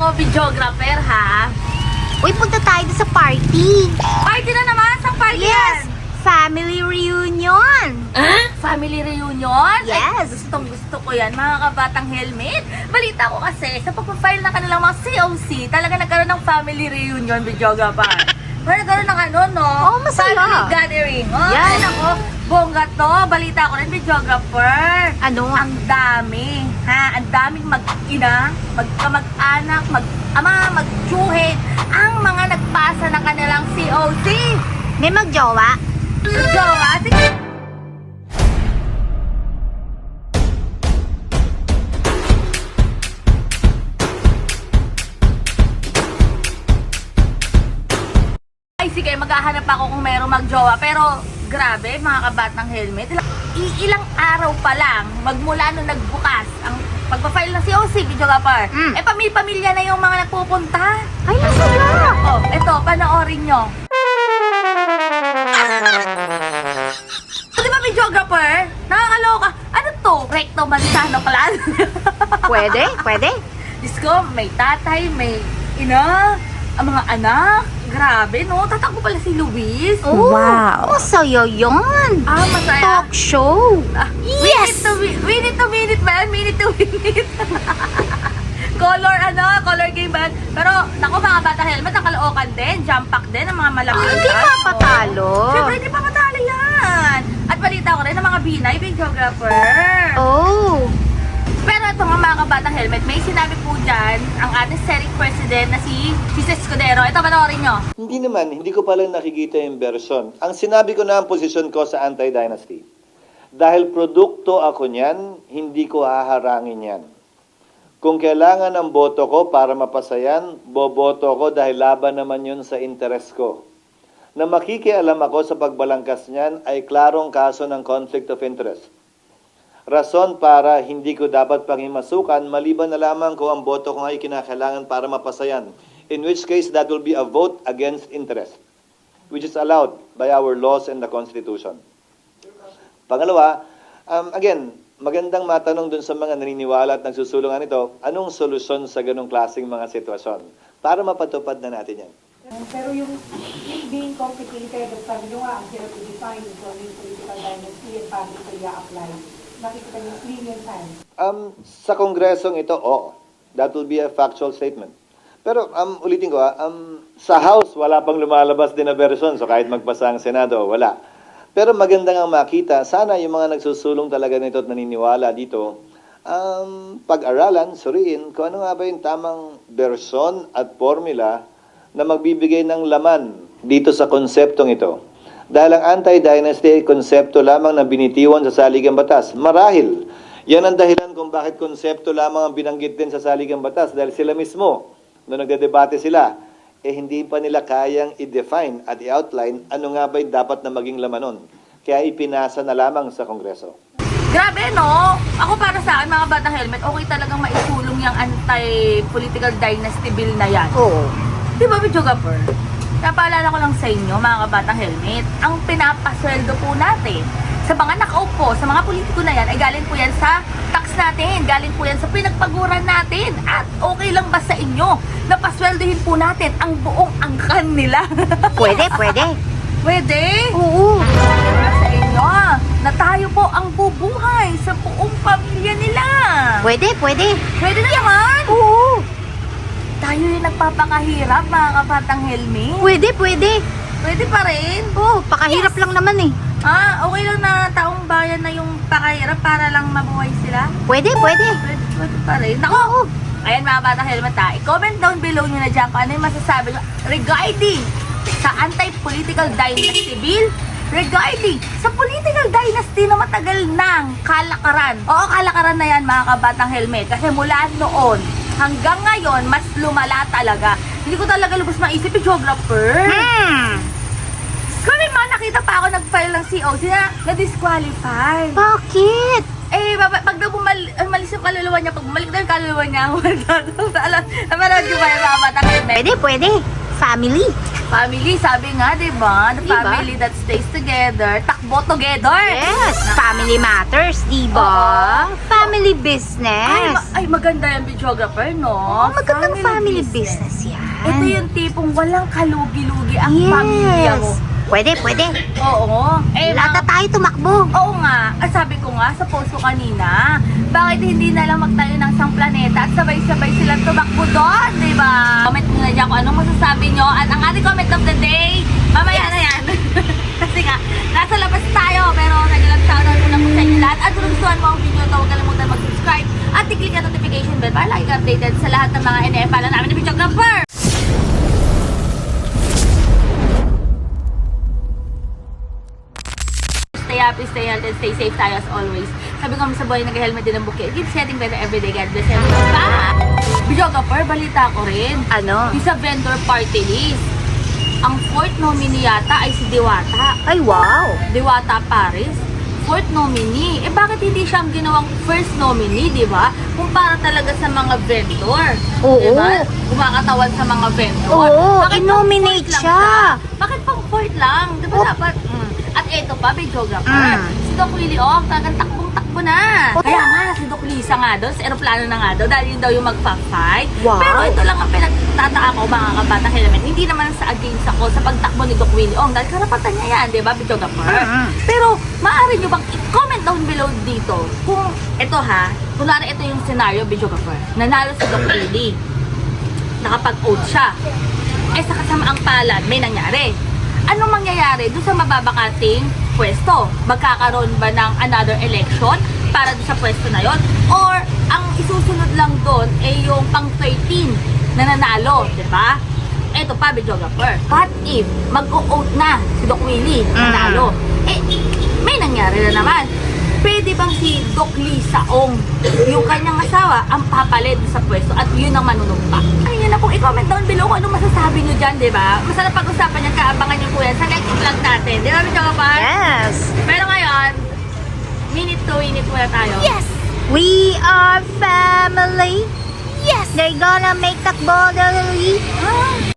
ako, videographer, ha? Uy, punta tayo sa party. Party na naman! Sa party Yes! Family reunion! yan? Family reunion? Yes. Ay, gustong gusto ko yan, mga kabatang helmet. Balita ko kasi, sa pagpapile ng kanilang mga COC, talaga nagkaroon ng family reunion, videographer. Pero nagkaroon ng ano, no? Oo, masaya. Family gathering. Oh, Yan. Yan ako. Bongga to. Balita ko rin, videographer. Ano? Ang dami, ha? Ang daming mag-ina, magkamag-anak, mag-ama, mag-tsuhe, ang mga nagpasa ng kanilang COC. May magjowa? Jowa, sige. Ay, sige, maghahanap ako kung merong magjowa. Pero, grabe, mga kabatang helmet. Ilang, araw pa lang, magmula nung nagbukas, ang pagpa-file ng COC, video kapar. Mm. Eh, pamilya-pamilya na yung mga nagpupunta. Ay, masaya! Oh, eto, panoorin nyo. Di ba, videographer? Nakakaloka. Ano to? Recto Manzano pala. Pwede? Pwede? Diyos ko, may tatay, may ina, ang mga anak. Grabe, no? Tatakbo pala si Luis. Oh, Masaya yun! Ah, masaya. Talk show! Ah, Yes! Minute to mi- minute to minute ba yan? Minute to minute. color ano, color game ba yan? Pero, naku mga bata helmet, ang kalookan din, jump pack din, ang mga malaki. Hindi mapatalo! Siyempre, hindi pa matalo yan. At balita ko rin ng mga binay, videographer. Oh! Mga kabatang helmet, may sinabi po dyan ang ating Senate President na si Jesus Escudero. Ito, panoorin nyo. Hindi naman, hindi ko pala nakikita yung version. Ang sinabi ko na ang posisyon ko sa anti-dynasty. Dahil produkto ako niyan, hindi ko haharangin yan. Kung kailangan ng boto ko para mapasayan, boboto ko dahil laban naman yun sa interes ko. Na makikialam ako sa pagbalangkas niyan ay klarong kaso ng conflict of interest. Rason para hindi ko dapat pangimasukan maliban na lamang kung ang boto ko ay kinakailangan para mapasayan. In which case, that will be a vote against interest, which is allowed by our laws and the Constitution. Pangalawa, um, again, magandang matanong dun sa mga naniniwala at nagsusulungan ito, anong solusyon sa ganong klaseng mga sitwasyon para mapatupad na natin yan? Pero yung being complicated, sabi nyo nga, ang hirap i-define kung ano yung political dynasty at paano ito i-apply. Nakikita niyo lenient time. Um, sa kongresong ito, oo. That will be a factual statement. Pero um, ulitin ko, ah, um, sa House, wala pang lumalabas din na version. So kahit magpasa ang Senado, wala. Pero maganda nga makita, sana yung mga nagsusulong talaga nito at naniniwala dito, um, pag-aralan, suriin, kung ano nga ba yung tamang version at formula na magbibigay ng laman dito sa konseptong ito. Dahil ang anti-dynasty ay konsepto lamang na binitiwan sa saligang batas. Marahil, yan ang dahilan kung bakit konsepto lamang ang binanggit din sa saligang batas. Dahil sila mismo, nung nagdedebate sila, eh hindi pa nila kayang i-define at i-outline ano nga ba yung dapat na maging laman nun. Kaya ipinasa na lamang sa Kongreso. Grabe, no? Ako para sa akin, mga batang helmet, okay talagang maisulong yung anti-political dynasty bill na yan. Oo. Di ba, videographer? Napaalala ko lang sa inyo, mga kabatang helmet, ang pinapasweldo po natin sa mga nakaupo, sa mga politiko na yan, ay galing po yan sa tax natin, galing po yan sa pinagpaguran natin. At okay lang ba sa inyo na pasweldohin po natin ang buong angkan nila? Pwede, pwede. Pwede? Oo. Sa inyo, na tayo po ang bubuhay sa buong pamilya nila. Pwede, pwede. Pwede na naman? Oo. Tayo yung nagpapakahirap, mga kabatang helmet. Pwede, pwede. Pwede pa rin. Oo, pakahirap lang naman eh. Ah, okay lang na taong bayan na yung pakahirap para lang mabuhay sila. Pwede, pwede. Pwede, pwede pa rin. Nako! Ayan mga bata helmet ha. I-comment down below nyo na dyan kung ano yung masasabi nyo regarding sa anti-political dynasty bill regarding sa political dynasty na matagal ng kalakaran. Oo, kalakaran na yan mga kabatang helmet. Kasi mula noon hanggang ngayon, mas lumala talaga. Hindi ko talaga lubos maisip yung geographer. Hmm. May mga nakita pa ako nag-file ng COC na na-disqualify. Bakit? Eh, baba, pag daw bumal, umalis yung kaluluwa niya, pag bumalik daw yung kaluluwa niya, alam, alam, alam, yung mga batang helmet. Pwede, pwede. Family. Family, sabi nga, di ba? The Di ba? family that stays together, takbo together. Yes, family matters, di ba? Family business. Ay, ma- ay, maganda yung videographer, no? oh, magandang family, business. yan. Ito yung tipong walang kalugi-lugi ang yes. pamilya mo. Pwede, pwede. Oo. Eh, mga- tayo tumakbo. Oo nga. Ah, sabi ko nga sa post ko kanina, bakit hindi na lang magtayo ng isang planeta at sabay-sabay silang tumakbo doon, di ba? Comment nyo na dyan kung anong masasabi nyo. At ang ating comment of the day, mamaya na yan. Kasi nga, nasa labas tayo, pero nagalang shoutout muna po sa inyo lahat. At kung gustuhan mo ang video ito, huwag kalimutan mag-subscribe at i-click ang notification bell para lagi ka updated sa lahat ng mga NFA namin ni Videographer. Stay happy, stay healthy, and stay safe tayo as always. Sabi ko sa buhay, nag-helmet din ang bukid. Keep setting better everyday. God bless everyone. Bye! Videographer, balita ko rin. Ano? Yung sa vendor party list. Ang fourth nominee yata ay si Diwata. Ay, wow. Diwata Paris. Fourth nominee. Eh bakit hindi siya ang ginawang first nominee, di ba? Kumpara talaga sa mga vendor. Oo. Di ba? Kumakatawan sa mga vendor. Oo, Bakit i-nominate fourth lang siya. Bakit pang fourth lang? Di ba Oh. dapat? At eto pa, videographer. Mm. Si Doc Willie Ong, talagang takbong-takbo na. Oh. Kaya nga, si Doc Lisa nga doon, sa aeroplano na nga daw, dahil yun daw yung magpa-fight. Wow. Pero ito lang ang pinagtataka ko, mga kabata helmet. Hindi naman sa against ako sa pagtakbo ni Doc Willie Ong, dahil karapatan niya yan, di ba, videographer? Mm. Pero, maaari nyo bang i-comment down below dito kung ito ha, kunwari ito yung scenario, videographer, nanalo si Doc Willie, nakapag-oath siya, eh sa kasamaang palad, may nangyari. Anong mangyayari doon sa mababakating pwesto? Magkakaroon ba ng another election para doon sa pwesto na yon? Or ang isusunod lang doon ay yung pang 13 na nanalo, di ba? Eto pa, videographer. What if mag-o-oath na si Doc Willie, nanalo? Eh, may nangyari na naman. Pwede bang si Doc Lisa Ong, yung kanyang asawa, ang papalit sa pwesto at yun ang manunumpa? Ayun na po, i-comment down below kung anong masasabi nyo dyan, di ba? Masarap pag-usapan yan, kaabangan nyo po yan sa next vlog natin. Di ba, Medyo Kapal? Yes. Pero ngayon, minute to minute muna tayo. Yes. We are family. Yes. They're gonna make takbo dali. Ah,